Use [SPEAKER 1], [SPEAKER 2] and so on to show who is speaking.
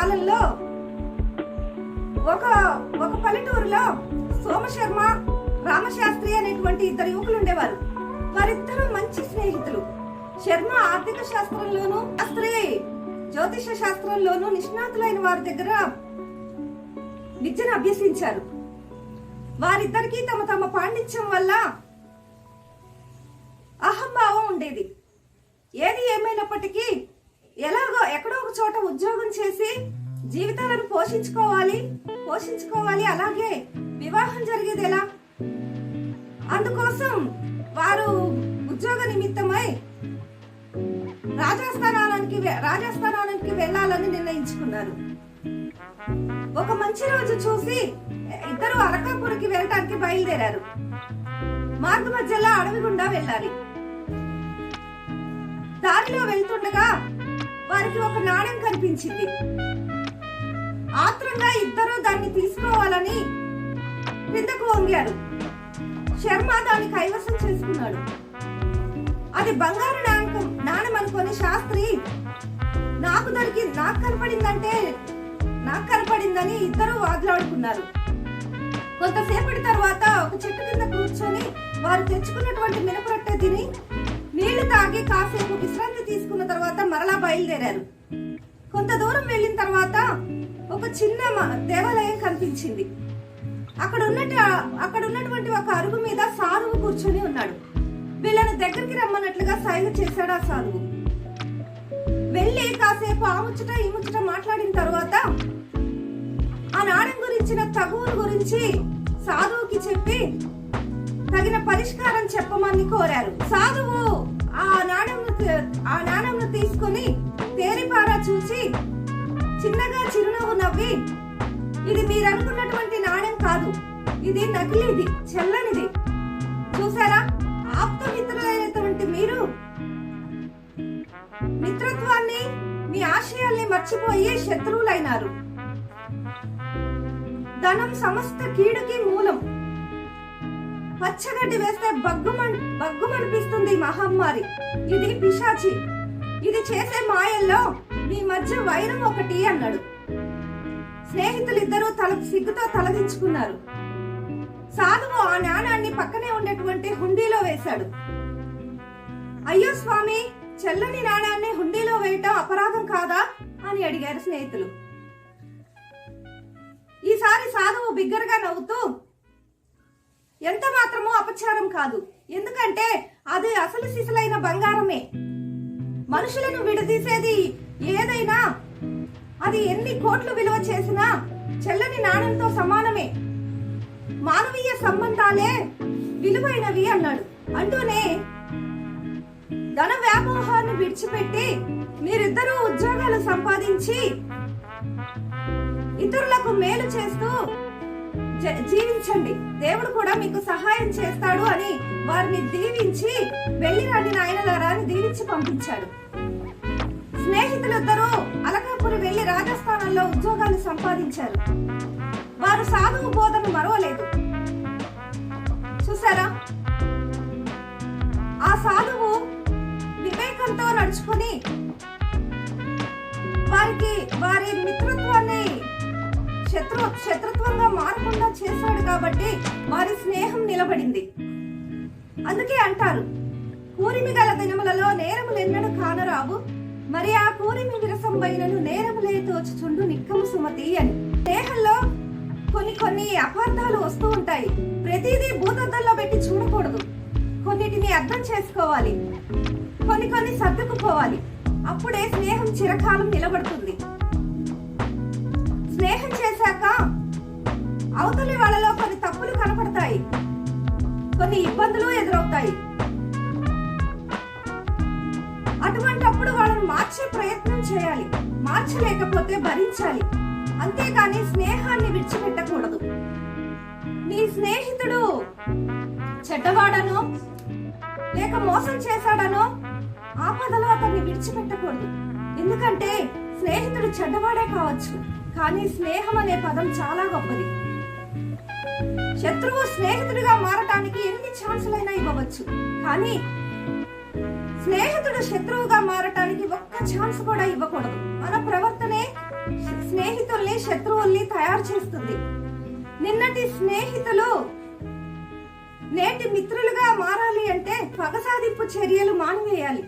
[SPEAKER 1] కాలంలో ఒక ఒక పల్లెటూరులో సోమశర్మ రామశాస్త్రి అనేటువంటి ఇద్దరు యువకులు ఉండేవారు. వారిద్దరూ మంచి స్నేహితులు. శర్మ ఆర్థిక శాస్త్రంలోను శాస్త్రి జ్యోతిష శాస్త్రంలోను నిష్ణాతులైన వారి దగ్గర విద్యను అభ్యసించారు. వారిద్దరికీ తమ తమ పాండిత్యం వల్ల అహంభావం ఉండేది. ఏది ఏమైనప్పటికీ ఎలాగో ఎక్కడో ఒక చోట ఉద్యోగం చేసి జీవితాలను పోషించుకోవాలి పోషించుకోవాలి అలాగే వివాహం జరిగేది ఎలా? అందుకోసం వారు ఉద్యోగ నిమిత్తమై రాజస్థానానికి రాజస్థానానికి వెళ్ళాలని నిర్ణయించుకున్నారు. ఒక మంచి రోజు చూసి ఇద్దరు అరకాపురికి వెళ్ళటానికి బయలుదేరారు. మార్గ మధ్యలో అడవి గుండా వెళ్ళాలి. దారిలో వెళ్తుండగా వారికి ఒక నాణ్యం కనిపించింది. ఆత్రంగా ఇద్దరు దాన్ని తీసుకోవాలని క్రిందకు వంగారు. శర్మ దాన్ని కైవసం చేసుకున్నాడు. అది బంగారు నాణకం నాణం అనుకొని శాస్త్రి నాకు దొరికి నాకు కనపడిందంటే నాకు కనపడిందని ఇద్దరు వాదులాడుకున్నారు కొంతసేపటి తర్వాత ఒక చెట్టు కింద కూర్చొని వారు తెచ్చుకున్నటువంటి మినపరొట్టె తిని నీళ్ళు తాగి కాసేపు మరలా బయలుదేరారు కొంత దూరం వెళ్ళిన తర్వాత ఒక చిన్న దేవాలయం కనిపించింది. అక్కడ ఉన్నట్టు అక్కడ ఉన్నటువంటి ఒక అరుగు మీద సాధువు కూర్చొని ఉన్నాడు. వీళ్ళని దగ్గరికి రమ్మన్నట్లుగా సైగ చేశాడు ఆ సాధువు. వెళ్ళి కాసేపు ఆ ముచ్చట ఈ ముచ్చట మాట్లాడిన తర్వాత ఆ నాణ్యం గురించిన తగువుల గురించి సాధువుకి చెప్పి తగిన పరిష్కారం చెప్పమని కోరారు. సాధువు ఆ నాణ్యంను ఆ నాణ్యం తీసుకుని తేరిపారా చూచి చిన్నగా చిరునవ్వు నవ్వి ఇది మీరనుకున్నటువంటి నాణ్యం కాదు. ఇది నకిలీది చెల్లనిది. చూసారా? ఆప్త మిత్రులైనటువంటి మీరు మిత్రత్వాన్ని మీ ఆశయాల్ని మర్చిపోయి శత్రువులైనారు. ధనం సమస్త కీడుకి మూలం. పచ్చగడ్డి వేస్తే బగ్గుమన్ బగ్గుమనిపిస్తుంది మహమ్మారి. ఇది పిశాచి. ఇది చేసే మాయల్లో మీ మధ్య వైరం ఒకటి అన్నాడు. స్నేహితులిద్దరూ తల సిగ్గుతో తలదించుకున్నారు. సాధువు ఆ నాణాన్ని పక్కనే ఉండేటువంటి హుండీలో వేశాడు. అయ్యో స్వామి చెల్లని నాణాన్ని హుండీలో వేయటం అపరాధం కాదా అని అడిగారు స్నేహితులు. ఈసారి సాధువు బిగ్గరగా నవ్వుతూ ఎంత మాత్రమూ అపచారం కాదు. ఎందుకంటే అది అసలు సిసలైన బంగారమే. మనుషులను విడదీసేది ఏదైనా? అది ఎన్ని కోట్లు విలువ చేసినా చెల్లని నాణ్యంతో సమానమే. మానవీయ సంబంధాలే విలువైనవి అన్నాడు. అంటూనే ధన వ్యామోహాన్ని విడిచిపెట్టి మీరిద్దరూ ఉద్యోగాలు సంపాదించి ఇతరులకు మేలు చేస్తూ జీవించండి. దేవుడు కూడా మీకు సహాయం చేస్తాడు అని వారిని దీవించి వెళ్ళి రండి నాయనలారా అని దీవించి పంపించాడు. స్నేహితులిద్దరూ అలకాపురి వెళ్ళి రాజస్థానంలో ఉద్యోగాలు సంపాదించారు. వారు సాధువు బోధను మరవలేదు. శత్రు శత్రుత్వంగా మారకుండా చేశాడు కాబట్టి వారి స్నేహం నిలబడింది. అందుకే అంటారు కూరిమి గల దినములలో నేరములెన్నడు కానరావు. మరి ఆ కూరిమి విరసంబైనను నేరములే తోచుచుండు నిక్కము సుమతి అని. స్నేహంలో కొన్ని కొన్ని అపార్థాలు వస్తూ ఉంటాయి. ప్రతిదీ భూతద్దంలో పెట్టి చూడకూడదు. కొన్నిటిని అర్థం చేసుకోవాలి. కొన్ని కొన్ని సర్దుకుపోవాలి. అప్పుడే స్నేహం చిరకాలం నిలబడుతుంది. అవతలి వాళ్ళలో కొన్ని తప్పులు కనపడతాయి. కొన్ని ఇబ్బందులు ఎదురవుతాయి. అటువంటప్పుడు వాళ్ళని మార్చే ప్రయత్నం చేయాలి. మార్చలేకపోతే భరించాలి. అంతేకాని స్నేహాన్ని విడిచిపెట్టకూడదు. నీ స్నేహితుడు చెడ్డవాడనో లేక మోసం చేశాడనో ఆపదలో అతన్ని విడిచిపెట్టకూడదు. ఎందుకంటే స్నేహితుడు చెడ్డవాడే కావచ్చు. కానీ స్నేహం అనే పదం చాలా గొప్పది. శత్రువు స్నేహితుడిగా మారటానికి ఎన్ని ఛాన్సులైనా ఇవ్వవచ్చు. కానీ స్నేహితుడు శత్రువుగా మారటానికి ఒక్క ఛాన్స్ కూడా ఇవ్వకూడదు. మన ప్రవర్తనే స్నేహితుల్ని శత్రువుల్ని తయారు చేస్తుంది. నిన్నటి స్నేహితులు నేటి మిత్రులుగా మారాలి అంటే పగసాధింపు చర్యలు మానివేయాలి.